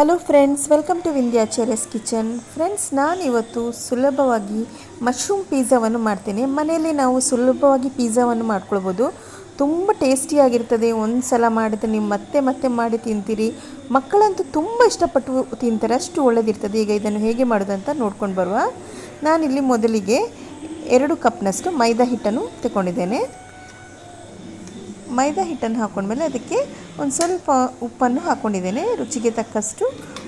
Hello friends welcome to Vindhyacharya's kitchen friends ನಾನಿವತ್ತು ಸುಲಭವಾಗಿ mushroom ಪಿಜ್ಜಾವನ್ನು ಮಾಡ್ತೇನೆ. ಮನೆಯಲ್ಲಿ ನಾವು ಸುಲಭವಾಗಿ ಪಿಜ್ಜಾವನ್ನು ಮಾಡ್ಕೊಳ್ಬೋದು. ತುಂಬ ಟೇಸ್ಟಿಯಾಗಿರ್ತದೆ ಒಂದು ಸಲ ಮಾಡಿದ್ರೆ ನೀವು ಮತ್ತೆ ಮತ್ತೆ ಮಾಡಿ ತಿಂತೀರಿ. ಮಕ್ಕಳಂತೂ ತುಂಬ ಇಷ್ಟಪಟ್ಟು ತಿಂತಾರೆ ಅಷ್ಟು ಒಳ್ಳೆದಿರ್ತದೆ. ಈಗ ಇದನ್ನು ಹೇಗೆ ಮಾಡೋದು ಅಂತ ನೋಡ್ಕೊಂಡು ಬರುವ. ನಾನಿಲ್ಲಿ ಮೊದಲಿಗೆ ಎರಡು ಕಪ್ನಷ್ಟು ಮೈದಾ ಹಿಟ್ಟನ್ನು ತಗೊಂಡಿದ್ದೇನೆ ಮೈದಾ ಹಿಟ್ಟನ್ನು ಹಾಕೊಂಡ್ಮೇಲೆ ಅದಕ್ಕೆ ಒಂದು ಸ್ವಲ್ಪ ಉಪ್ಪನ್ನು ಹಾಕ್ಕೊಂಡಿದ್ದೇನೆ ರುಚಿಗೆ ತಕ್ಕಷ್ಟು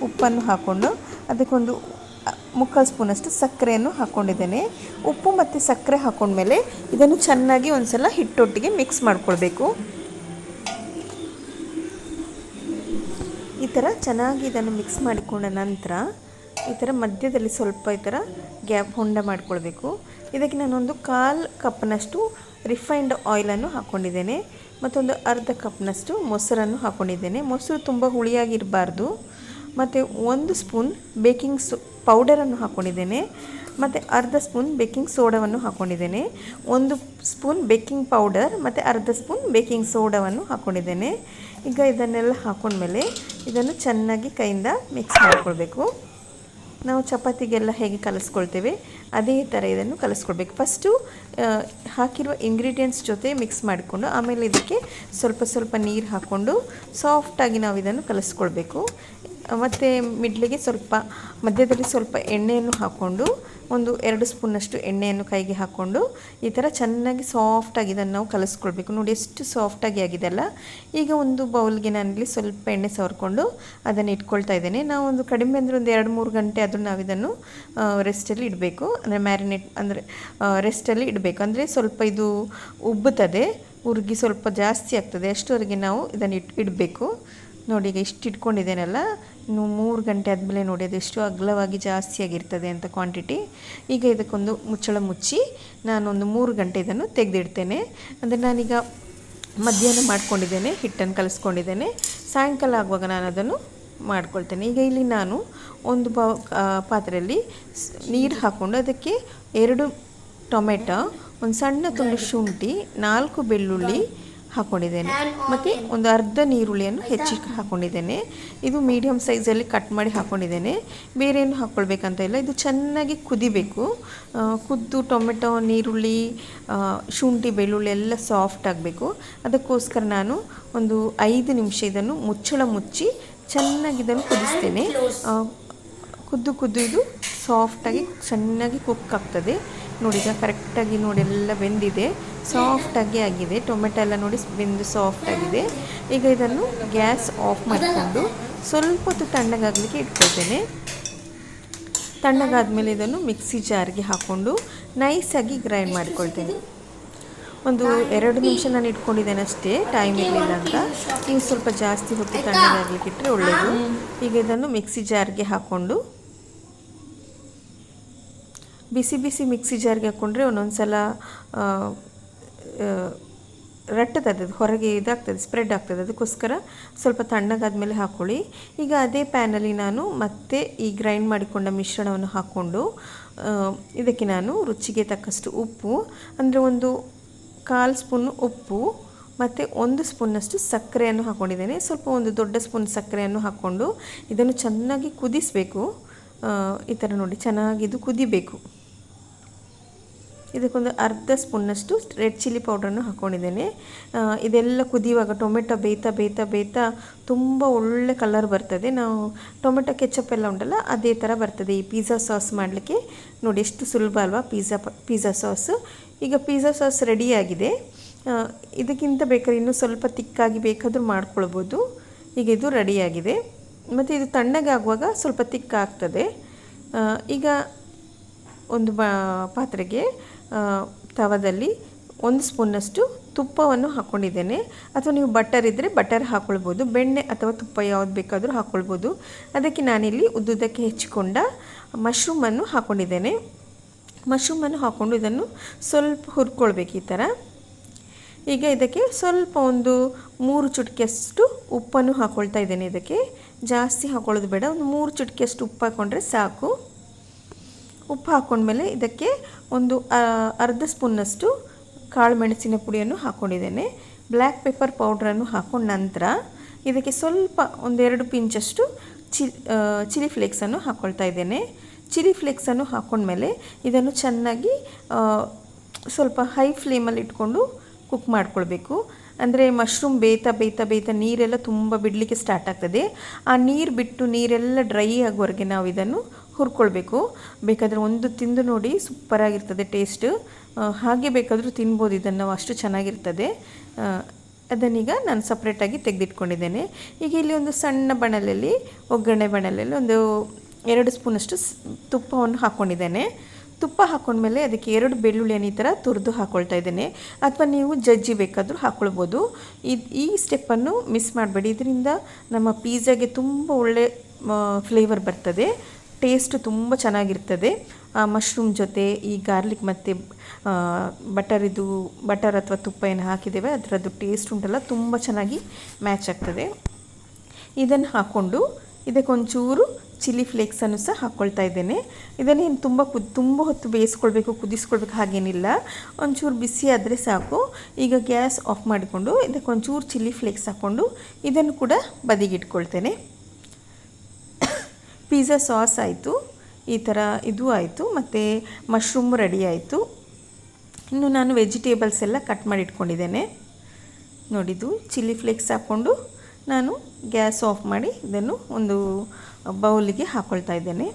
ಉಪ್ಪನ್ನು ಹಾಕ್ಕೊಂಡು ಅದಕ್ಕೊಂದು ಮುಕ್ಕಾಲು ಸ್ಪೂನಷ್ಟು ಸಕ್ಕರೆಯನ್ನು ಹಾಕ್ಕೊಂಡಿದ್ದೇನೆ ಉಪ್ಪು ಮತ್ತು ಸಕ್ಕರೆ ಹಾಕ್ಕೊಂಡ್ಮೇಲೆ ಇದನ್ನು ಚೆನ್ನಾಗಿ ಒಂದು ಸಲ ಹಿಟ್ಟೊಟ್ಟಿಗೆ ಮಿಕ್ಸ್ ಮಾಡ್ಕೊಳ್ಬೇಕು. ಈ ಥರ ಚೆನ್ನಾಗಿ ಇದನ್ನು ಮಿಕ್ಸ್ ಮಾಡಿಕೊಂಡ ನಂತರ ಈ ಥರ ಮಧ್ಯದಲ್ಲಿ ಸ್ವಲ್ಪ ಈ ಥರ ಗ್ಯಾಪ್ ಹೊಂಡ ಮಾಡ್ಕೊಳ್ಬೇಕು. ಇದಕ್ಕೆ ನಾನೊಂದು ಕಾಲು ಕಪ್ನಷ್ಟು ರಿಫೈನ್ಡ್ ಆಯಿಲನ್ನು ಹಾಕ್ಕೊಂಡಿದ್ದೇನೆ ಮತ್ತೊಂದು ಅರ್ಧ ಕಪ್ನಷ್ಟು ಮೊಸರನ್ನು ಹಾಕ್ಕೊಂಡಿದ್ದೇನೆ ಮೊಸರು ತುಂಬ ಹುಳಿಯಾಗಿರಬಾರ್ದು. ಮತ್ತು ಒಂದು ಸ್ಪೂನ್ ಬೇಕಿಂಗ್ ಸೋ, ಪೌಡರನ್ನು ಹಾಕ್ಕೊಂಡಿದ್ದೇನೆ ಮತ್ತು ಅರ್ಧ ಸ್ಪೂನ್ ಬೇಕಿಂಗ್ ಸೋಡವನ್ನು ಹಾಕ್ಕೊಂಡಿದ್ದೇನೆ ಒಂದು ಸ್ಪೂನ್ ಬೇಕಿಂಗ್ ಪೌಡರ್, ಮತ್ತು ಅರ್ಧ ಸ್ಪೂನ್ ಬೇಕಿಂಗ್ ಸೋಡವನ್ನು ಹಾಕ್ಕೊಂಡಿದ್ದೇನೆ ಈಗ ಇದನ್ನೆಲ್ಲ ಹಾಕ್ಕೊಂಡ್ಮೇಲೆ ಇದನ್ನು ಚೆನ್ನಾಗಿ ಕೈಯಿಂದ ಮಿಕ್ಸ್ ಮಾಡಿಕೊಳ್ಬೇಕು. ನಾವು ಚಪಾತಿಗೆಲ್ಲ ಹೇಗೆ ಕಲಿಸ್ಕೊಳ್ತೇವೆ? ಅದೇ ಥರ ಇದನ್ನು ಕಲಿಸ್ಕೊಡ್ಬೇಕು. ಫಸ್ಟು ಹಾಕಿರುವ ಇಂಗ್ರೀಡಿಯೆಂಟ್ಸ್ ಜೊತೆ ಮಿಕ್ಸ್ ಮಾಡಿಕೊಂಡು, ಆಮೇಲೆ ಇದಕ್ಕೆ ಸ್ವಲ್ಪ ಸ್ವಲ್ಪ ನೀರು ಹಾಕ್ಕೊಂಡು ಸಾಫ್ಟಾಗಿ ನಾವು ಇದನ್ನು ಕಲಿಸ್ಕೊಳ್ಬೇಕು ಮತ್ತು ಮಿಡ್ಲಿಗೆ ಸ್ವಲ್ಪ, ಮಧ್ಯದಲ್ಲಿ ಸ್ವಲ್ಪ ಎಣ್ಣೆಯನ್ನು ಹಾಕ್ಕೊಂಡು, ಒಂದು ಎರಡು ಸ್ಪೂನಷ್ಟು ಎಣ್ಣೆಯನ್ನು ಕೈಗೆ ಹಾಕ್ಕೊಂಡು, ಈ ಥರ ಚೆನ್ನಾಗಿ ಸಾಫ್ಟಾಗಿ ಇದನ್ನು ನಾವು ಕಲಿಸ್ಕೊಳ್ಬೇಕು. ನೋಡಿ, ಎಷ್ಟು ಸಾಫ್ಟಾಗಿ ಆಗಿದೆ ಅಲ್ಲ? ಈಗ ಒಂದು ಬೌಲ್ಗೆ ನಾನಿಲ್ಲಿ ಸ್ವಲ್ಪ ಎಣ್ಣೆ ಸವರ್ಕೊಂಡು ಅದನ್ನು ಇಟ್ಕೊಳ್ತಾ ಇದ್ದೇನೆ. ನಾವು ಒಂದು ಕಡಿಮೆ ಅಂದರೆ ಒಂದು ಎರಡು ಮೂರು ಗಂಟೆ ಆದರೂ ನಾವು ಇದನ್ನು ರೆಸ್ಟಲ್ಲಿ ಇಡಬೇಕು. ಅಂದರೆ ಮ್ಯಾರಿನೇಟ್ ಅಂದರೆ ರೆಸ್ಟಲ್ಲಿ ಇಡಬೇಕು. ಅಂದರೆ ಸ್ವಲ್ಪ ಇದು ಉಬ್ಬುತ್ತದೆ ಉರುಗಿ ಸ್ವಲ್ಪ ಜಾಸ್ತಿ ಆಗ್ತದೆ, ಅಷ್ಟುವರೆಗೆ ನಾವು ಇದನ್ನು ಇಟ್, ಇಡಬೇಕು. ನೋಡಿ, ಈಗ ಇಷ್ಟು ಇಟ್ಕೊಂಡಿದ್ದೇನಲ್ಲ? ಮೂರು ಗಂಟೆ ಆದಮೇಲೆ ನೋಡಿ ಅದೆಷ್ಟು ಅಗಲವಾಗಿ ಜಾಸ್ತಿ ಆಗಿರ್ತದೆ ಅಂತ ಕ್ವಾಂಟಿಟಿ ಈಗ ಇದಕ್ಕೊಂದು ಮುಚ್ಚಳ ಮುಚ್ಚಿ ನಾನೊಂದು ಮೂರು ಗಂಟೆ ಇದನ್ನು ತೆಗೆದಿಡ್ತೇನೆ. ಅಂದರೆ ನಾನೀಗ ಮಧ್ಯಾಹ್ನ ಮಾಡ್ಕೊಂಡಿದ್ದೇನೆ, ಹಿಟ್ಟನ್ನು ಕಲಿಸ್ಕೊಂಡಿದ್ದೇನೆ. ಸಾಯಂಕಾಲ ಆಗುವಾಗ ನಾನು ಅದನ್ನು ಮಾಡ್ಕೊಳ್ತೇನೆ. ಈಗ ಇಲ್ಲಿ ನಾನು ಒಂದು ಪಾತ್ರೆಯಲ್ಲಿ ನೀರು ಹಾಕ್ಕೊಂಡು ಅದಕ್ಕೆ ಎರಡು ಟೊಮೆಟೊ, ಒಂದು ಸಣ್ಣ ತುಂಡು ಶುಂಠಿ, ನಾಲ್ಕು ಬೆಳ್ಳುಳ್ಳಿ ಹಾಕ್ಕೊಂಡಿದ್ದೇನೆ ಮತ್ತು ಒಂದು ಅರ್ಧ ನೀರುಳ್ಳಿಯನ್ನು ಹೆಚ್ಚಿ ಹಾಕ್ಕೊಂಡಿದ್ದೇನೆ ಇದು ಮೀಡಿಯಮ್ ಸೈಜಲ್ಲಿ ಕಟ್ ಮಾಡಿ ಹಾಕ್ಕೊಂಡಿದ್ದೇನೆ ಬೇರೆ ಏನು ಹಾಕ್ಕೊಳ್ಬೇಕಂತ ಇಲ್ಲ. ಇದು ಚೆನ್ನಾಗಿ ಕುದಿಬೇಕು. ಕುದ್ದು ಟೊಮೆಟೊ, ನೀರುಳ್ಳಿ ಶುಂಠಿ, ಬೆಳ್ಳುಳ್ಳಿ ಎಲ್ಲ ಸಾಫ್ಟ್ ಆಗಬೇಕು. ಅದಕ್ಕೋಸ್ಕರ ನಾನು ಒಂದು ಐದು ನಿಮಿಷ ಇದನ್ನು ಮುಚ್ಚಳ ಮುಚ್ಚಿ ಚೆನ್ನಾಗಿ ಇದನ್ನು ಕುದಿಸ್ತೇನೆ. ಕುದ್ದು ಕುದ್ದು ಇದು ಸಾಫ್ಟಾಗಿ ಚೆನ್ನಾಗಿ ಕುಕ್ ಆಗ್ತದೆ. ನೋಡಿ ಈಗ ಕರೆಕ್ಟಾಗಿ ನೋಡಿ ಎಲ್ಲ ಬೆಂದಿದೆ ಸಾಫ್ಟಾಗಿ ಆಗಿದೆ. ಟೊಮೆಟೊ ಎಲ್ಲ ನೋಡಿ ಬೆಂದು ಸಾಫ್ಟ್ ಆಗಿದೆ. ಈಗ ಇದನ್ನು ಗ್ಯಾಸ್ ಆಫ್ ಮಾಡಿಕೊಂಡು ಸ್ವಲ್ಪ ಹೊತ್ತು ತಣ್ಣಗಾಗಲಿಕ್ಕೆ ಇಟ್ಕೊಳ್ತೇನೆ. ತಣ್ಣಗಾದ್ಮೇಲೆ ಇದನ್ನು ಮಿಕ್ಸಿ ಜಾರ್ಗೆ ಹಾಕ್ಕೊಂಡು ನೈಸಾಗಿ ಗ್ರೈಂಡ್ ಮಾಡ್ಕೊಳ್ತೇನೆ. ಒಂದು ಎರಡು ನಿಮಿಷ ನಾನು ಇಟ್ಕೊಂಡಿದ್ದೇನೆ ಅಷ್ಟೇ ಟೈಮ್ ಇರಲಿಲ್ಲ ಅಂತ. ನೀವು ಸ್ವಲ್ಪ ಜಾಸ್ತಿ ಹೊತ್ತು ತಣ್ಣಗಾಗಲಿಕ್ಕೆ ಇಟ್ಟರೆ ಒಳ್ಳೆಯದು ಈಗ ಇದನ್ನು ಮಿಕ್ಸಿ ಜಾರ್ಗೆ ಹಾಕ್ಕೊಂಡು ಬಿಸಿ ಬಿಸಿ ಮಿಕ್ಸಿ ಜಾರ್ಗೆ ಹಾಕ್ಕೊಂಡ್ರೆ ಒಂದೊಂದು ಸಲ ರಟ್ಟದದು ಹೊರಗೆ ಇದಾಗ್ತದೆ ಸ್ಪ್ರೆಡ್ ಆಗ್ತದೆ. ಅದಕ್ಕೋಸ್ಕರ ಸ್ವಲ್ಪ ತಣ್ಣಗಾದ್ಮೇಲೆ ಹಾಕ್ಕೊಳ್ಳಿ ಈಗ ಅದೇ ಪ್ಯಾನಲ್ಲಿ ನಾನು ಮತ್ತೆ ಈ ಗ್ರೈಂಡ್ ಮಾಡಿಕೊಂಡ ಮಿಶ್ರಣವನ್ನು ಹಾಕ್ಕೊಂಡು ಇದಕ್ಕೆ ನಾನು ರುಚಿಗೆ ತಕ್ಕಷ್ಟು ಉಪ್ಪು, ಅಂದರೆ ಒಂದು ಕಾಲು ಸ್ಪೂನ್ ಉಪ್ಪು, ಮತ್ತು ಒಂದು ಸ್ಪೂನ್ನಷ್ಟು ಸಕ್ಕರೆಯನ್ನು ಹಾಕ್ಕೊಂಡಿದ್ದೇನೆ ಸ್ವಲ್ಪ ಒಂದು ದೊಡ್ಡ ಸ್ಪೂನ್ ಸಕ್ಕರೆಯನ್ನು ಹಾಕ್ಕೊಂಡು ಇದನ್ನು ಚೆನ್ನಾಗಿ ಕುದಿಸಬೇಕು. ಈ ಥರ ನೋಡಿ, ಚೆನ್ನಾಗಿ ಇದು ಕುದಿಬೇಕು. ಇದಕ್ಕೊಂದು ಅರ್ಧ ಸ್ಪೂನ್ನಷ್ಟು ರೆಡ್ ಚಿಲ್ಲಿ ಪೌಡ್ರನ್ನು ಹಾಕ್ಕೊಂಡಿದ್ದೇನೆ. ಇದೆಲ್ಲ ಕುದಿಯುವಾಗ ಟೊಮೆಟೊ ಬೇಯ್ತಾ ಬೇಯ್ತಾ ಬೇಯ್ತಾ ತುಂಬ ಒಳ್ಳೆ ಕಲರ್ ಬರ್ತದೆ. ನಾವು ಟೊಮೆಟೊ ಕೆಚಪ್ ಎಲ್ಲ ಉಂಟಲ್ಲ, ಅದೇ ಥರ ಬರ್ತದೆ ಈ ಪಿಜ್ಜಾ ಸಾಸ್ ಮಾಡಲಿಕ್ಕೆ. ನೋಡಿ ಎಷ್ಟು ಸುಲಭ ಅಲ್ವಾ ಪಿಜ್ಜಾ ಪಿಜ್ಜಾ ಸಾಸ್ ಈಗ ಪಿಜ್ಜಾ ಸಾಸ್ ರೆಡಿಯಾಗಿದೆ ಇದಕ್ಕಿಂತ ಬೇಕಾದ್ರೆ ಇನ್ನೂ ಸ್ವಲ್ಪ ತಿಕ್ಕಾಗಿ ಬೇಕಾದರೂ ಮಾಡ್ಕೊಳ್ಬೋದು. ಈಗ ಇದು ರೆಡಿಯಾಗಿದೆ ಮತ್ತು ಇದು ತಣ್ಣಗಾಗುವಾಗ ಸ್ವಲ್ಪ ತಿಕ್ಕಾಗ್ತದೆ. ಈಗ ಒಂದು ಪಾತ್ರೆಗೆ ತವದಲ್ಲಿ ಒಂದು ಸ್ಪೂನಷ್ಟು ತುಪ್ಪವನ್ನು ಹಾಕ್ಕೊಂಡಿದ್ದೇನೆ ಅಥವಾ ನೀವು ಬಟರ್ ಇದ್ದರೆ ಬಟರ್ ಹಾಕ್ಕೊಳ್ಬೋದು ಬೆಣ್ಣೆ ಅಥವಾ ತುಪ್ಪ ಯಾವ್ದು ಬೇಕಾದರೂ ಹಾಕ್ಕೊಳ್ಬೋದು ಅದಕ್ಕೆ ನಾನಿಲ್ಲಿ ಉದ್ದುದಕ್ಕೆ ಹೆಚ್ಚಿಕೊಂಡ ಮಶ್ರೂಮನ್ನು ಹಾಕ್ಕೊಂಡಿದ್ದೇನೆ ಮಶ್ರೂಮನ್ನು ಹಾಕ್ಕೊಂಡು ಇದನ್ನು ಸ್ವಲ್ಪ ಹುರ್ಕೊಳ್ಬೇಕು ಈ ಥರ. ಈಗ ಇದಕ್ಕೆ ಸ್ವಲ್ಪ ಒಂದು ಮೂರು ಚುಟಕಿಯಷ್ಟು ಉಪ್ಪನ್ನು ಹಾಕ್ಕೊಳ್ತಾ ಇದ್ದೇನೆ ಇದಕ್ಕೆ. ಜಾಸ್ತಿ ಹಾಕ್ಕೊಳ್ಳೋದು ಬೇಡ, ಒಂದು ಮೂರು ಚುಟಕಿಯಷ್ಟು ಉಪ್ಪು ಹಾಕ್ಕೊಂಡ್ರೆ ಸಾಕು. ಉಪ್ಪು ಹಾಕ್ಕೊಂಡ್ಮೇಲೆ ಇದಕ್ಕೆ ಒಂದು ಅರ್ಧ ಸ್ಪೂನ್ನಷ್ಟು ಕಾಳು ಮೆಣಸಿನ ಪುಡಿಯನ್ನು ಹಾಕ್ಕೊಂಡಿದ್ದೇನೆ ಬ್ಲ್ಯಾಕ್ ಪೆಪ್ಪರ್ ಪೌಡ್ರನ್ನು ಹಾಕ್ಕೊಂಡ ನಂತರ ಇದಕ್ಕೆ ಸ್ವಲ್ಪ ಒಂದೆರಡು ಪಿಂಚಷ್ಟು ಚಿ ಚಿಲ್ಲಿ ಫ್ಲೇಕ್ಸನ್ನು ಹಾಕ್ಕೊಳ್ತಾ ಇದ್ದೇನೆ. ಚಿಲ್ಲಿ ಫ್ಲೇಕ್ಸನ್ನು ಹಾಕ್ಕೊಂಡ್ಮೇಲೆ ಇದನ್ನು ಚೆನ್ನಾಗಿ ಸ್ವಲ್ಪ ಹೈ ಫ್ಲೇಮಲ್ಲಿ ಇಟ್ಕೊಂಡು ಕುಕ್ ಮಾಡ್ಕೊಳ್ಬೇಕು. ಅಂದರೆ ಮಶ್ರೂಮ್ ಬೇಯ್ತಾ ಬೇಯ್ತಾ ಬೇಯ್ತಾ ನೀರೆಲ್ಲ ತುಂಬ ಬಿಡಲಿಕ್ಕೆ ಸ್ಟಾರ್ಟ್ ಆಗ್ತದೆ. ಆ ನೀರು ಬಿಟ್ಟು ನೀರೆಲ್ಲ ಡ್ರೈ ಆಗೋವರೆಗೆ ನಾವು ಇದನ್ನು ಹುರ್ಕೊಳ್ಬೇಕು. ಬೇಕಾದರೆ ಒಂದು ತಿಂದು ನೋಡಿ ಸೂಪರಾಗಿರ್ತದೆ ಟೇಸ್ಟ್. ಹಾಗೆ ಬೇಕಾದರೂ ತಿನ್ಬೋದು, ಇದನ್ನು ಅಷ್ಟು ಚೆನ್ನಾಗಿರ್ತದೆ. ಅದನ್ನೀಗ ನಾನು ಸಪ್ರೇಟಾಗಿ ತೆಗೆದಿಟ್ಕೊಂಡಿದ್ದೇನೆ. ಈಗ ಇಲ್ಲಿ ಒಂದು ಸಣ್ಣ ಬಣಲಲ್ಲಿ, ಒಗ್ಗರಣೆ ಬಣಲಲ್ಲಿ ಒಂದು ಎರಡು ಸ್ಪೂನಷ್ಟು ತುಪ್ಪವನ್ನು ಹಾಕ್ಕೊಂಡಿದ್ದೇನೆ. ತುಪ್ಪ ಹಾಕ್ಕೊಂಡ್ಮೇಲೆ ಅದಕ್ಕೆ ಎರಡು ಬೆಳ್ಳುಳ್ಳಿಯನ್ನು ಈ ಥರ ತುರಿದು ಹಾಕ್ಕೊಳ್ತಾ ಇದ್ದೇನೆ. ಅಥವಾ ನೀವು ಜಜ್ಜಿ ಬೇಕಾದರೂ ಹಾಕ್ಕೊಳ್ಬೋದು ಇದು, ಈ ಸ್ಟೆಪ್ಪನ್ನು ಮಿಸ್ ಮಾಡಬೇಡಿ. ಇದರಿಂದ ನಮ್ಮ ಪೀಝಾಗೆ ತುಂಬ ಒಳ್ಳೆ ಫ್ಲೇವರ್ ಬರ್ತದೆ. ಟೇಸ್ಟ್ ತುಂಬ ಚೆನ್ನಾಗಿರ್ತದೆ. ಮಶ್ರೂಮ್ ಜೊತೆ ಈ ಗಾರ್ಲಿಕ್ ಮತ್ತು ಬಟರ್ ಇದು ಬಟರ್ ಅಥವಾ ತುಪ್ಪ ಏನು ಹಾಕಿದ್ದೇವೆ, ಅದರದ್ದು ಟೇಸ್ಟ್ ಉಂಟಲ್ಲ, ತುಂಬ ಚೆನ್ನಾಗಿ ಮ್ಯಾಚ್ ಆಗ್ತದೆ. ಇದನ್ನು ಹಾಕ್ಕೊಂಡು ಇದಕ್ಕೊಂಚೂರು ಚಿಲ್ಲಿ ಫ್ಲೇಕ್ಸನ್ನು ಸಹ ಹಾಕ್ಕೊಳ್ತಾ ಇದ್ದೇನೆ. ಇದನ್ನೇನು ತುಂಬ ಕುದ್, ತುಂಬ ಹೊತ್ತು ಬೇಯಿಸ್ಕೊಳ್ಬೇಕು, ಕುದಿಸ್ಕೊಳ್ಬೇಕು ಹಾಗೇನಿಲ್ಲ. ಒಂಚೂರು ಬಿಸಿ ಆದರೆ ಸಾಕು. ಈಗ ಗ್ಯಾಸ್ ಆಫ್ ಮಾಡಿಕೊಂಡು ಇದಕ್ಕೊಂಚೂರು ಚಿಲ್ಲಿ ಫ್ಲೇಕ್ಸ್ ಹಾಕ್ಕೊಂಡು ಇದನ್ನು ಕೂಡ ಬದಿಗಿಟ್ಕೊಳ್ತೇನೆ. ಪಿಜ್ಜಾ ಸಾಸ್ ಆಯಿತು. ಈ ಥರ ಇದು ಆಯಿತು. ಮತ್ತು ಮಶ್ರೂಮ್ ರೆಡಿ ಆಯಿತು. ಇನ್ನು ನಾನು ವೆಜಿಟೇಬಲ್ಸ್ ಎಲ್ಲ ಕಟ್ ಮಾಡಿ ಇಟ್ಕೊಂಡಿದ್ದೇನೆ. ನೋಡಿದ್ದು ಚಿಲ್ಲಿ ಫ್ಲೇಕ್ಸ್ ಹಾಕ್ಕೊಂಡು ನಾನು ಗ್ಯಾಸ್ ಆಫ್ ಮಾಡಿ ಇದನ್ನು ಒಂದು ಬೌಲಿಗೆ ಹಾಕ್ಕೊಳ್ತಾ ಇದ್ದೇನೆ.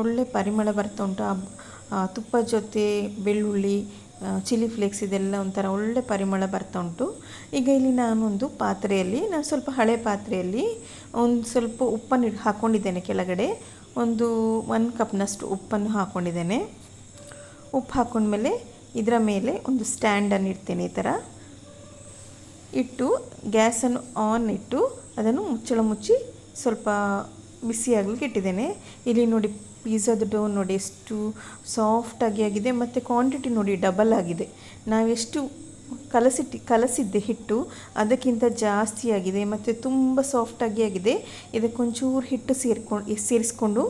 ಒಳ್ಳೆ ಪರಿಮಳ ಬರ್ತಾ ಉಂಟು. ಆ ತುಪ್ಪದ ಜೊತೆ ಬೆಳ್ಳುಳ್ಳಿ ಚಿಲ್ಲಿ ಫ್ಲೇಕ್ಸ್ ಇದೆಲ್ಲ ಒಂಥರ ಒಳ್ಳೆ ಪರಿಮಳ ಬರ್ತಾ ಉಂಟು. ಈಗ ಇಲ್ಲಿ ನಾನೊಂದು ಪಾತ್ರೆಯಲ್ಲಿ, ನಾನು ಸ್ವಲ್ಪ ಹಳೆ ಪಾತ್ರೆಯಲ್ಲಿ ಒಂದು ಸ್ವಲ್ಪ ಉಪ್ಪನ್ನು ಹಾಕ್ಕೊಂಡಿದ್ದೇನೆ ಕೆಳಗಡೆ. ಒಂದು ಒನ್ ಕಪ್ನಷ್ಟು ಉಪ್ಪನ್ನು ಹಾಕ್ಕೊಂಡಿದ್ದೇನೆ ಉಪ್ಪು ಹಾಕ್ಕೊಂಡ್ಮೇಲೆ ಇದರ ಮೇಲೆ ಒಂದು ಸ್ಟ್ಯಾಂಡನ್ನು ಇಡ್ತೇನೆ ಈ ಥರ ಇಟ್ಟು ಗ್ಯಾಸನ್ನು ಆನ್ ಇಟ್ಟು ಅದನ್ನು ಮುಚ್ಚಳ ಮುಚ್ಚಿ ಸ್ವಲ್ಪ ಬಿಸಿಯಾಗಲಿಕ್ಕೆ ಇಟ್ಟಿದ್ದೇನೆ. ಇಲ್ಲಿ ನೋಡಿ ಪಿಜ್ಜಾದ ಡೋ ನೋಡಿ ಎಷ್ಟು ಸಾಫ್ಟಾಗಿ ಆಗಿದೆ ಮತ್ತು ಕ್ವಾಂಟಿಟಿ ನೋಡಿ ಡಬಲ್ ಆಗಿದೆ. ನಾವೆಷ್ಟು ಕಲಸಿಟ್ಟು, ಕಲಸಿದ್ದೆ ಹಿಟ್ಟು, ಅದಕ್ಕಿಂತ ಜಾಸ್ತಿ ಆಗಿದೆ ಮತ್ತು ತುಂಬ ಸಾಫ್ಟಾಗಿ ಆಗಿದೆ. ಇದಕ್ಕೊಂಚೂರು ಹಿಟ್ಟು ಸೇರ್ಕೊಂಡು ಸೇರಿಸ್ಕೊಂಡು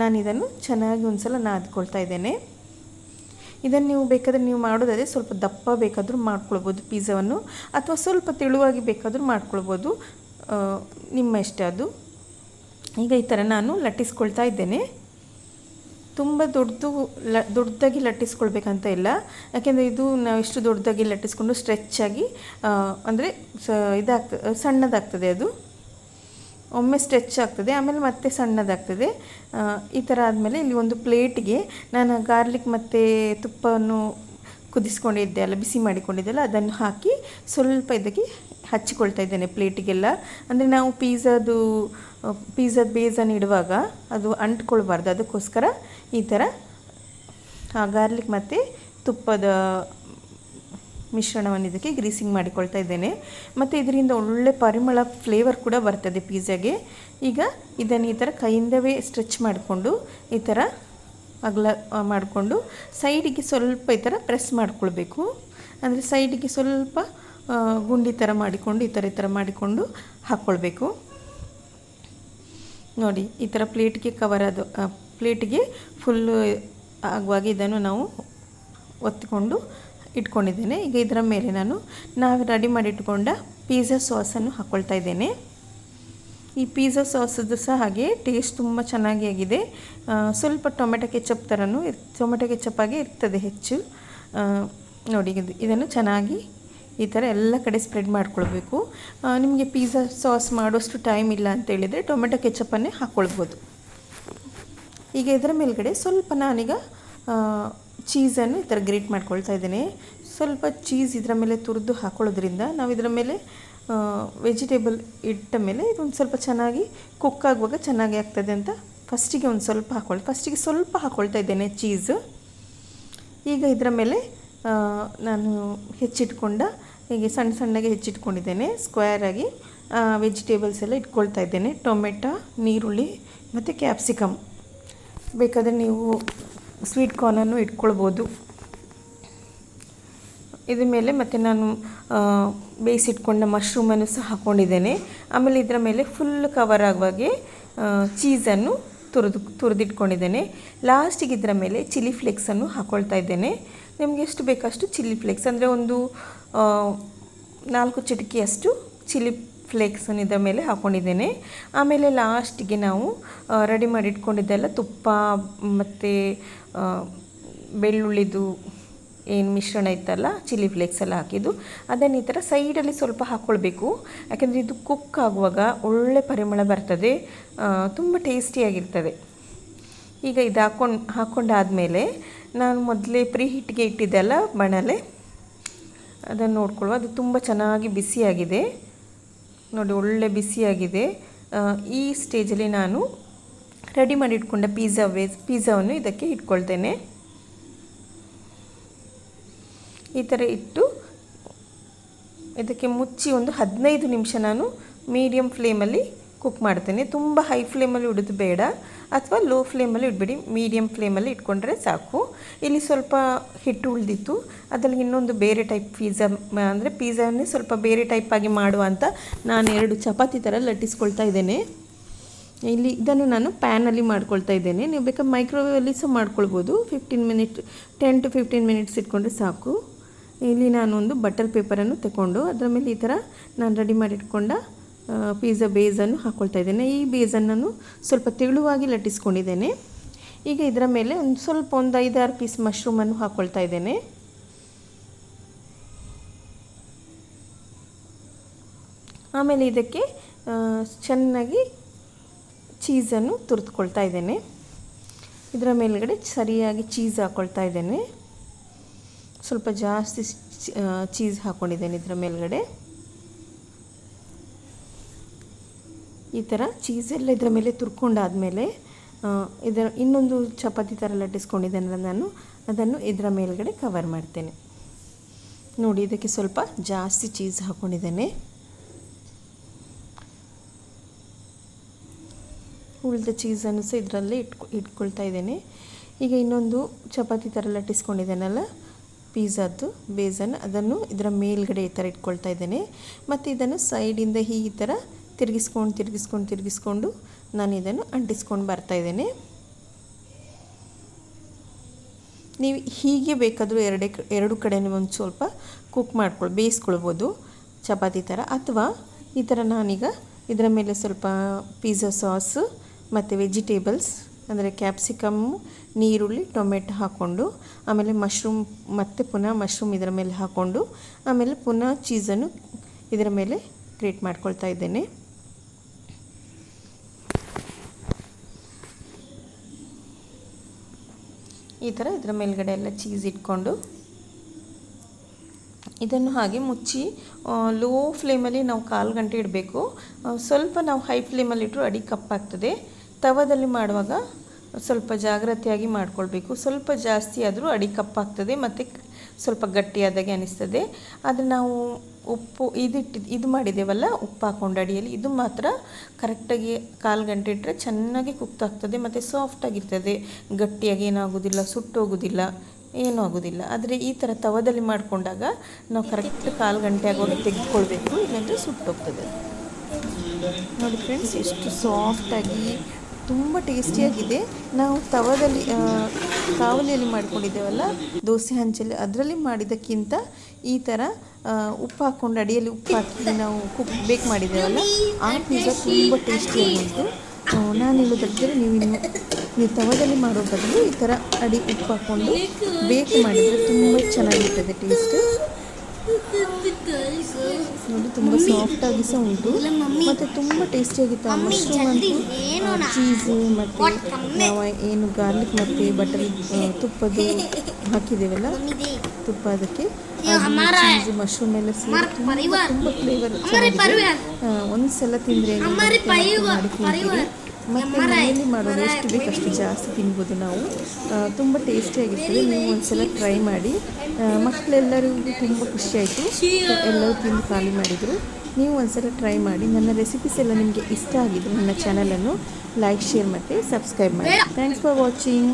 ನಾನು ಇದನ್ನು ಚೆನ್ನಾಗಿ ಒಂದು ಸಲ ನಾದ್ಕೊಳ್ತಾ ಇದ್ದೇನೆ. ಇದನ್ನು ನೀವು ಬೇಕಾದರೆ ನೀವು ಮಾಡೋದಾದರೆ ಸ್ವಲ್ಪ ದಪ್ಪ ಬೇಕಾದರೂ ಮಾಡ್ಕೊಳ್ಬೋದು ಪಿಝಾವನ್ನು ಅಥವಾ ಸ್ವಲ್ಪ ತೆಳುವಾಗಿ ಬೇಕಾದರೂ ಮಾಡ್ಕೊಳ್ಬೋದು. ನಿಮ್ಮ ಇಷ್ಟ ಅದು. ಈಗ ಈ ಥರ ನಾನು ಲಟ್ಟಿಸ್ಕೊಳ್ತಾ ಇದ್ದೇನೆ. ತುಂಬ ದೊಡ್ಡದು ಲ, ದೊಡ್ಡದಾಗಿ ಲಟ್ಟಿಸ್ಕೊಳ್ಬೇಕಂತ ಇಲ್ಲ. ಯಾಕೆಂದರೆ ಇದು ನಾವು ಇಷ್ಟು ದೊಡ್ಡದಾಗಿ ಲಟ್ಟಿಸ್ಕೊಂಡು ಸ್ಟ್ರೆಚ್ಚಾಗಿ ಅಂದರೆ ಸ ಇದಾಗ್ತದೆ ಸಣ್ಣದಾಗ್ತದೆ ಅದು. ಒಮ್ಮೆ ಸ್ಟ್ರೆಚ್ ಆಗ್ತದೆ, ಆಮೇಲೆ ಮತ್ತೆ ಸಣ್ಣದಾಗ್ತದೆ. ಈ ಥರ ಆದಮೇಲೆ ಇಲ್ಲಿ ಒಂದು ಪ್ಲೇಟಿಗೆ ನಾನು ಗಾರ್ಲಿಕ್ ಮತ್ತು ತುಪ್ಪವನ್ನು ಕುದಿಸ್ಕೊಂಡಿದ್ದೆ ಅಲ್ಲ, ಬಿಸಿ ಮಾಡಿಕೊಂಡಿದ್ದೆಲ್ಲ ಅದನ್ನು ಹಾಕಿ ಸ್ವಲ್ಪ ಇದಕ್ಕೆ ಹಚ್ಚಿಕೊಳ್ತಾ ಇದ್ದೇನೆ ಪ್ಲೇಟಿಗೆಲ್ಲ. ಅಂದರೆ ನಾವು ಪೀಝಾದು ಪೀಝಾದ ಬೇಸನ್ನು ಇಡುವಾಗ ಅದು ಅಂಟ್ಕೊಳ್ಬಾರ್ದು. ಅದಕ್ಕೋಸ್ಕರ ಈ ಥರ ಗಾರ್ಲಿಕ್ ಮತ್ತು ತುಪ್ಪದ ಮಿಶ್ರಣವನ್ನು ಇದಕ್ಕೆ ಗ್ರೀಸಿಂಗ್ ಮಾಡಿಕೊಳ್ತಾ ಇದ್ದೇನೆ. ಮತ್ತು ಇದರಿಂದ ಒಳ್ಳೆ ಪರಿಮಳ ಫ್ಲೇವರ್ ಕೂಡ ಬರ್ತದೆ ಪಿಜ್ಜಾಗೆ. ಈಗ ಇದನ್ನು ಈ ಥರ ಕೈಯಿಂದವೇ ಸ್ಟ್ರೆಚ್ ಮಾಡಿಕೊಂಡು, ಈ ಥರ ಅಗಲ ಮಾಡಿಕೊಂಡು ಸೈಡಿಗೆ ಸ್ವಲ್ಪ ಈ ಥರ ಪ್ರೆಸ್ ಮಾಡಿಕೊಳ್ಬೇಕು. ಅಂದರೆ ಸೈಡಿಗೆ ಸ್ವಲ್ಪ ಗುಂಡಿ ಥರ ಮಾಡಿಕೊಂಡು, ಈ ಥರ ಈ ಥರ ಮಾಡಿಕೊಂಡು ಹಾಕ್ಕೊಳ್ಬೇಕು ನೋಡಿ, ಈ ಥರ ಪ್ಲೇಟ್ಗೆ ಕವರ್ ಅದು ಪ್ಲೇಟ್ಗೆ ಫುಲ್ಲು ಆಗುವಾಗ ಇದನ್ನು ನಾವು ಒತ್ತಿಕೊಂಡು ಇಟ್ಕೊಂಡಿದ್ದೇನೆ. ಈಗ ಇದರ ಮೇಲೆ ನಾನು ನಾವು ರೆಡಿ ಮಾಡಿ ಇಟ್ಕೊಂಡ ಪಿಜ್ಜಾ ಸಾಸನ್ನು ಹಾಕ್ಕೊಳ್ತಾ ಇದ್ದೇನೆ. ಈ ಪಿಜ್ಜಾ ಸಾಸದ್ದು ಸಹ ಹಾಗೆ ಟೇಸ್ಟ್ ತುಂಬ ಚೆನ್ನಾಗಿ ಆಗಿದೆ. ಸ್ವಲ್ಪ ಟೊಮೆಟೊ ಕೆಚಪ್ ಥರನೂ ಟೊಮೆಟೊ ಕೆಚಪ್ ಆಗಿ ಇರ್ತದೆ ಹೆಚ್ಚು. ನೋಡಿ, ಇದು, ಇದನ್ನು ಚೆನ್ನಾಗಿ ಈ ಥರ ಎಲ್ಲ ಕಡೆ ಸ್ಪ್ರೆಡ್ ಮಾಡ್ಕೊಳ್ಬೇಕು. ನಿಮಗೆ ಪಿಜ್ಜಾ ಸಾಸ್ ಮಾಡೋಷ್ಟು ಟೈಮ್ ಇಲ್ಲ ಅಂತೇಳಿದರೆ ಟೊಮೆಟೊ ಕೆಚಪನ್ನೇ ಹಾಕ್ಕೊಳ್ಬೋದು ಈಗ ಇದರ ಮೇಲ್ಗಡೆ ಸ್ವಲ್ಪ ನಾನೀಗ ಚೀಸನ್ನು ಈ ಥರ ಗ್ರೇಟ್ ಮಾಡ್ಕೊಳ್ತಾ ಇದ್ದೇನೆ. ಸ್ವಲ್ಪ ಚೀಸ್ ಇದರ ಮೇಲೆ ತುರಿದು ಹಾಕೊಳ್ಳೋದ್ರಿಂದ ನಾವು ಇದರ ಮೇಲೆ ವೆಜಿಟೇಬಲ್ ಇಟ್ಟ ಮೇಲೆ ಇದೊಂದು ಸ್ವಲ್ಪ ಚೆನ್ನಾಗಿ ಕುಕ್ ಆಗುವಾಗ ಚೆನ್ನಾಗಿ ಆಗ್ತದೆ ಅಂತ ಫಸ್ಟಿಗೆ ಒಂದು ಸ್ವಲ್ಪ ಹಾಕೊಳ್ಳಿ ಫಸ್ಟಿಗೆ ಸ್ವಲ್ಪ ಹಾಕ್ಕೊಳ್ತಾ ಇದ್ದೇನೆ ಚೀಸು ಈಗ ಇದರ ಮೇಲೆ ನಾನು ಹೆಚ್ಚಿಟ್ಕೊಂಡ ಹೀಗೆ ಸಣ್ಣ ಸಣ್ಣಗೆ ಹೆಚ್ಚಿಟ್ಕೊಂಡಿದ್ದೇನೆ ಸ್ಕ್ವೇರ್ ಆಗಿ ವೆಜಿಟೇಬಲ್ಸ್ ಎಲ್ಲ ಇಟ್ಕೊಳ್ತಾ ಇದ್ದೇನೆ. ಟೊಮೆಟೊ ನೀರುಳ್ಳಿ ಮತ್ತು ಕ್ಯಾಪ್ಸಿಕಮ್ ಬೇಕಾದರೆ ನೀವು ಸ್ವೀಟ್ ಕಾರ್ನನ್ನು ಇಟ್ಕೊಳ್ಬೋದು. ಇದ್ರ ಮೇಲೆ ಮತ್ತು ನಾನು ಬೇಯಿಸಿಟ್ಕೊಂಡ ಮಶ್ರೂಮನ್ನು ಸಹ ಹಾಕ್ಕೊಂಡಿದ್ದೇನೆ ಆಮೇಲೆ ಇದರ ಮೇಲೆ ಫುಲ್ ಕವರ್ ಆಗುವಾಗೆ ಚೀಸನ್ನು ತುರಿದು, ತುರಿದಿಟ್ಕೊಂಡಿದ್ದೇನೆ. ಲಾಸ್ಟಿಗೆ ಇದರ ಮೇಲೆ ಚಿಲ್ಲಿ ಫ್ಲೇಕ್ಸನ್ನು ಹಾಕ್ಕೊಳ್ತಾ ಇದ್ದೇನೆ. ನಿಮಗೆ ಎಷ್ಟು ಬೇಕಷ್ಟು ಚಿಲ್ಲಿ ಫ್ಲೇಕ್ಸ್? ಅಂದರೆ ಒಂದು ನಾಲ್ಕು ಚಿಟಕಿಯಷ್ಟು ಚಿಲ್ಲಿ ಫ್ಲೇಕ್ಸನ್ನು ಇದರ ಮೇಲೆ ಹಾಕ್ಕೊಂಡಿದ್ದೇನೆ ಆಮೇಲೆ ಲಾಸ್ಟಿಗೆ ನಾವು ರೆಡಿ ಮಾಡಿ ಇಟ್ಕೊಂಡಿದ್ದೆಲ್ಲ ತುಪ್ಪ, ಮತ್ತು ಬೆಳ್ಳುಳ್ಳಿದು ಏನು ಮಿಶ್ರಣ ಇತ್ತಲ್ಲ, ಚಿಲ್ಲಿ ಫ್ಲೇಕ್ಸ್ ಎಲ್ಲ ಹಾಕಿದ್ದು. ಅದನ್ನು ಈ ಥರ ಸೈಡಲ್ಲಿ ಸ್ವಲ್ಪ ಹಾಕ್ಕೊಳ್ಬೇಕು ಯಾಕೆಂದರೆ ಇದು ಕುಕ್ ಆಗುವಾಗ ಒಳ್ಳೆ ಪರಿಮಳ ಬರ್ತದೆ ತುಂಬ ಟೇಸ್ಟಿಯಾಗಿರ್ತದೆ ಈಗ ಇದು ಹಾಕ್ಕೊಂಡು ಹಾಕ್ಕೊಂಡಾದಮೇಲೆ ನಾನು ಮೊದಲೇ ಪ್ರೀ ಹಿಟ್ಟಿಗೆ ಇಟ್ಟಿದ್ದೆಲ್ಲ ಬಣಲೆ? ಅದನ್ನು ನೋಡ್ಕೊಳ್ಳುವ. ಅದು ತುಂಬ ಚೆನ್ನಾಗಿ ಬಿಸಿಯಾಗಿದೆ. ನೋಡಿ, ಒಳ್ಳೆ ಬಿಸಿಯಾಗಿದೆ. ಈ ಸ್ಟೇಜಲ್ಲಿ ನಾನು ರೆಡಿ ಮಾಡಿ ಇಟ್ಕೊಂಡ ಪಿಜ್ಜಾ ವೇಸ್ ಪಿಜ್ಜಾವನ್ನು ಇದಕ್ಕೆ ಇಟ್ಕೊಳ್ತೇನೆ. ಈ ಥರ ಇಟ್ಟು ಇದಕ್ಕೆ ಮುಚ್ಚಿ ಒಂದು ಹದಿನೈದು ನಿಮಿಷ ನಾನು ಮೀಡಿಯಮ್ ಫ್ಲೇಮಲ್ಲಿ ಕುಕ್ ಮಾಡ್ತೀನಿ. ತುಂಬ ಹೈ ಫ್ಲೇಮಲ್ಲಿ ಇಡೋದು ಬೇಡ. ಅಥವಾ ಲೋ ಫ್ಲೇಮಲ್ಲಿ ಇಡಬೇಡಿ. ಮೀಡಿಯಮ್ ಫ್ಲೇಮಲ್ಲಿ ಇಟ್ಕೊಂಡ್ರೆ ಸಾಕು. ಇಲ್ಲಿ ಸ್ವಲ್ಪ ಹಿಟ್ಟು ಉಳಿದಿತ್ತು. ಅದರಲ್ಲಿ ಇನ್ನೊಂದು ಬೇರೆ ಟೈಪ್ ಪಿಜ್ಜಾ ಅಂದರೆ ಪಿಜ್ಜಾನೇ ಸ್ವಲ್ಪ ಬೇರೆ ಟೈಪಾಗಿ ಮಾಡುವ ಅಂತ ನಾನು ಎರಡು ಚಪಾತಿ ಥರ ಲಟ್ಟಿಸ್ಕೊಳ್ತಾ ಇದ್ದೇನೆ. ಇಲ್ಲಿ ಇದನ್ನು ನಾನು ಪ್ಯಾನಲ್ಲಿ ಮಾಡ್ಕೊಳ್ತಾ ಇದ್ದೇನೆ. ನೀವು ಬೇಕಾದ್ರೆ ಮೈಕ್ರೋವೇವಲ್ಲಿ ಸಹ ಮಾಡ್ಕೊಳ್ಬೋದು. Fifteen minute ten to fifteen minutes ಇಟ್ಕೊಂಡ್ರೆ ಸಾಕು. ಇಲ್ಲಿ ನಾನೊಂದು ಬಟರ್ ಪೇಪರನ್ನು ತಗೊಂಡು ಅದರ ಮೇಲೆ ಈ ಥರ ನಾನು ರೆಡಿ ಮಾಡಿಟ್ಕೊಂಡ ಪಿಜ್ಜಾ ಬೇಸನ್ನು ಹಾಕ್ಕೊಳ್ತಾ ಇದ್ದೇನೆ. ಈ ಬೇಸನ್ನನ್ನು ಸ್ವಲ್ಪ ತೆಳುವಾಗಿ ಲಟ್ಟಿಸ್ಕೊಂಡಿದ್ದೇನೆ. ಈಗ ಇದರ ಮೇಲೆ ಒಂದು ಸ್ವಲ್ಪ ಒಂದು ಐದಾರು ಪೀಸ್ ಮಶ್ರೂಮನ್ನು ಹಾಕ್ಕೊಳ್ತಾ ಇದ್ದೇನೆ. ಆಮೇಲೆ ಇದಕ್ಕೆ ಚೆನ್ನಾಗಿ ಚೀಸನ್ನು ತುರಿದುಕೊಳ್ತಾ ಇದ್ದೇನೆ. ಇದರ ಮೇಲ್ಗಡೆ ಸರಿಯಾಗಿ ಚೀಸ್ ಹಾಕ್ಕೊಳ್ತಾ ಇದ್ದೇನೆ. ಸ್ವಲ್ಪ ಜಾಸ್ತಿ ಚೀಸ್ ಹಾಕ್ಕೊಂಡಿದ್ದೇನೆ ಇದರ ಮೇಲ್ಗಡೆ. ಈ ಥರ ಚೀಸೆಲ್ಲ ಇದರ ಮೇಲೆ ತುರ್ಕೊಂಡಾದಮೇಲೆ ಇದರ ಇನ್ನೊಂದು ಚಪಾತಿ ಥರ ಲಟ್ಟಿಸ್ಕೊಂಡಿದ್ದೇನೆ ನಾನು, ಅದನ್ನು ಇದರ ಮೇಲ್ಗಡೆ ಕವರ್ ಮಾಡ್ತೇನೆ. ನೋಡಿ, ಇದಕ್ಕೆ ಸ್ವಲ್ಪ ಜಾಸ್ತಿ ಚೀಸ್ ಹಾಕ್ಕೊಂಡಿದ್ದೇನೆ ಉಳಿದ ಚೀಸನ್ನು ಸಹ ಇದರಲ್ಲೇ ಇಟ್ಕೊ, ಇಟ್ಕೊಳ್ತಾ ಇದ್ದೇನೆ. ಈಗ ಇನ್ನೊಂದು ಚಪಾತಿ ಥರ ಲಟ್ಟಿಸ್ಕೊಂಡಿದ್ದೇನಲ್ಲ, ಪಿಜ್ಜಾದ್ದು, ಬೇಸನ್, ಅದನ್ನು ಇದರ ಮೇಲ್ಗಡೆ ಈ ಥರ ಇಟ್ಕೊಳ್ತಾ ಇದ್ದೇನೆ. ಮತ್ತು ಇದನ್ನು ಸೈಡಿಂದ ಈ ಥರ ತಿರುಗಿಸ್ಕೊಂಡು ತಿರುಗಿಸ್ಕೊಂಡು ತಿರುಗಿಸ್ಕೊಂಡು ನಾನು ಇದನ್ನು ಅಂಟಿಸ್ಕೊಂಡು ಬರ್ತಾಯಿದ್ದೇನೆ ನೀವು ಹೀಗೆ ಬೇಕಾದರೂ ಎರಡೇ ಎರಡು ಕಡೆನೂ ಒಂದು ಸ್ವಲ್ಪ ಕುಕ್ ಮಾಡ್ಕೊಳ್, ಬೇಯಿಸ್ಕೊಳ್ಬೋದು. ಚಪಾತಿ ಥರ ಅಥವಾ ಈ ಥರ ನಾನೀಗ ಇದರ ಮೇಲೆ ಸ್ವಲ್ಪ ಪಿಜ್ಜಾ ಸಾಸ್ ಮತ್ತು ವೆಜಿಟೇಬಲ್ಸ್ ಅಂದರೆ ಕ್ಯಾಪ್ಸಿಕಮ್, ನೀರುಳ್ಳಿ, ಟೊಮೆಟೊ ಹಾಕ್ಕೊಂಡು, ಆಮೇಲೆ ಮಶ್ರೂಮ್ ಮತ್ತು ಪುನಃ ಮಶ್ರೂಮ್ ಇದರ ಮೇಲೆ ಹಾಕ್ಕೊಂಡು, ಆಮೇಲೆ ಪುನಃ ಚೀಸನ್ನು ಇದರ ಮೇಲೆ ಗ್ರೇಟ್ ಮಾಡ್ಕೊಳ್ತಾ ಇದ್ದೇನೆ. ಈ ಥರ ಇದರ ಮೇಲ್ಗಡೆ ಎಲ್ಲ ಚೀಸ್ ಇಟ್ಕೊಂಡು ಇದನ್ನು ಹಾಗೆ ಮುಚ್ಚಿ ಲೋ ಫ್ಲೇಮಲ್ಲಿ ನಾವು ಕಾಲು ಗಂಟೆ ಇಡಬೇಕು. ಸ್ವಲ್ಪ ನಾವು ಹೈ ಫ್ಲೇಮಲ್ಲಿ ಇಟ್ಟರು ಅಡಿ ಕಪ್ಪಾಗ್ತದೆ. ತವದಲ್ಲಿ ಮಾಡುವಾಗ ಸ್ವಲ್ಪ ಜಾಗ್ರತೆಯಾಗಿ ಮಾಡ್ಕೊಳ್ಬೇಕು. ಸ್ವಲ್ಪ ಜಾಸ್ತಿ ಆದರೂ ಅಡಿ ಕಪ್ಪಾಗ್ತದೆ ಮತ್ತು ಸ್ವಲ್ಪ ಗಟ್ಟಿಯಾದಾಗೆ ಅನಿಸ್ತದೆ. ಆದರೆ ನಾವು ಉಪ್ಪು ಇದಿಟ್ಟು, ಇದು ಮಾಡಿದ್ದೇವಲ್ಲ, ಉಪ್ಪು ಹಾಕೊಂಡು ಅಡಿಯಲ್ಲಿ. ಇದು ಮಾತ್ರ ಕರೆಕ್ಟಾಗಿ ಕಾಲು ಗಂಟೆ ಇಟ್ಟರೆ ಚೆನ್ನಾಗಿ ಕುಕ್ತಾಗ್ತದೆ ಮತ್ತು ಸಾಫ್ಟಾಗಿರ್ತದೆ ಗಟ್ಟಿಯಾಗಿ ಏನಾಗೋದಿಲ್ಲ, ಸುಟ್ಟೋಗೋದಿಲ್ಲ, ಏನೂ ಆಗೋದಿಲ್ಲ. ಆದರೆ ಈ ಥರ ತವದಲ್ಲಿ ಮಾಡಿಕೊಂಡಾಗ ನಾವು ಕರೆಕ್ಟ್ ಕಾಲು ಗಂಟೆ ಆಗೋದು ತೆಗೆದುಕೊಳ್ಬೇಕು, ಇಲ್ಲಾಂದರೆ ಸುಟ್ಟೋಗ್ತದೆ. ನೋಡಿ ಫ್ರೆಂಡ್ಸ್ ಎಷ್ಟು ಸಾಫ್ಟಾಗಿ ತುಂಬ ಟೇಸ್ಟಿಯಾಗಿದೆ ನಾವು ತವದಲ್ಲಿ ಕಾವಲಿಯಲ್ಲಿ ಮಾಡ್ಕೊಂಡಿದ್ದೇವಲ್ಲ, ದೋಸೆ ಹಂಚಲ್ಲಿ, ಅದರಲ್ಲಿ ಮಾಡಿದ್ದಕ್ಕಿಂತ ಈ ಥರ ಉಪ್ಪು ಹಾಕ್ಕೊಂಡು ಅಡಿಯಲ್ಲಿ ಉಪ್ಪು ಹಾಕಿ ನಾವು ಕುಕ್ ಬೇಕ್ ಮಾಡಿದ್ದೇವಲ್ಲ ಆ ಪಿಜ್ಜಾ ತುಂಬ ಟೇಸ್ಟಿ ಆಗಿತ್ತು. ಆ, ನಾನು ಹೇಳೋದಕ್ಕೆ ನೀವು ಇನ್ನು ನೀವು ತವದಲ್ಲಿ ಮಾಡೋ ಬದಲು ಈ ಥರ ಅಡಿ ಉಪ್ಪು ಹಾಕ್ಕೊಂಡು ಬೇಕ್ ಮಾಡಿದರೆ ತುಂಬ ಚೆನ್ನಾಗಿರ್ತದೆ ಟೇಸ್ಟ್ ನೋಡಿ ತುಂಬ ಸಾಫ್ಟ್ ಆಗಿ ಸಹ ಉಂಟು. ಮತ್ತೆ ತುಂಬ ಟೇಸ್ಟಿಯಾಗಿತ್ತು ಆ ಮಶ್ರೂಮ್ ಅಂತೂ. ಚೀಸು ಮತ್ತು ನಾವು ಏನು ಗಾರ್ಲಿಕ್ ಮತ್ತು ಬಟರ್ ತುಪ್ಪದ್ದು ಹಾಕಿದ್ದೇವಲ್ಲ? ತುಪ್ಪ ಅದಕ್ಕೆ. ಮಶ್ರೂಮ್ ಎಲ್ಲ ತುಂಬ ಫ್ಲೇವರ್ ಒಂದು ಸಲ ತಿಂದರೆ ಮತ್ತು ಮನೆಯಲ್ಲಿ ಮಾಡೋದು ಎಷ್ಟು ಬೇಕು ಅಷ್ಟು ಜಾಸ್ತಿ ತಿನ್ಬೋದು ನಾವು. ತುಂಬ ಟೇಸ್ಟಿಯಾಗಿರ್ತದೆ ನೀವು ಒಂದ್ಸಲ ಟ್ರೈ ಮಾಡಿ. ಮಕ್ಕಳೆಲ್ಲರಿಗೂ ತುಂಬ ಖುಷಿಯಾಯಿತು ಎಲ್ಲರೂ ತಿಂದು ಖಾಲಿ ಮಾಡಿದರು. ನೀವು ಒಂದ್ಸಲ ಟ್ರೈ ಮಾಡಿ. ನನ್ನ ರೆಸಿಪೀಸ್ ಎಲ್ಲ ನಿಮಗೆ ಇಷ್ಟ ಆಗಿದ್ದು ನನ್ನ ಚಾನಲನ್ನು ಲೈಕ್ ಶೇರ್ ಮತ್ತು ಸಬ್ಸ್ಕ್ರೈಬ್ ಮಾಡಿ. Thanks for watching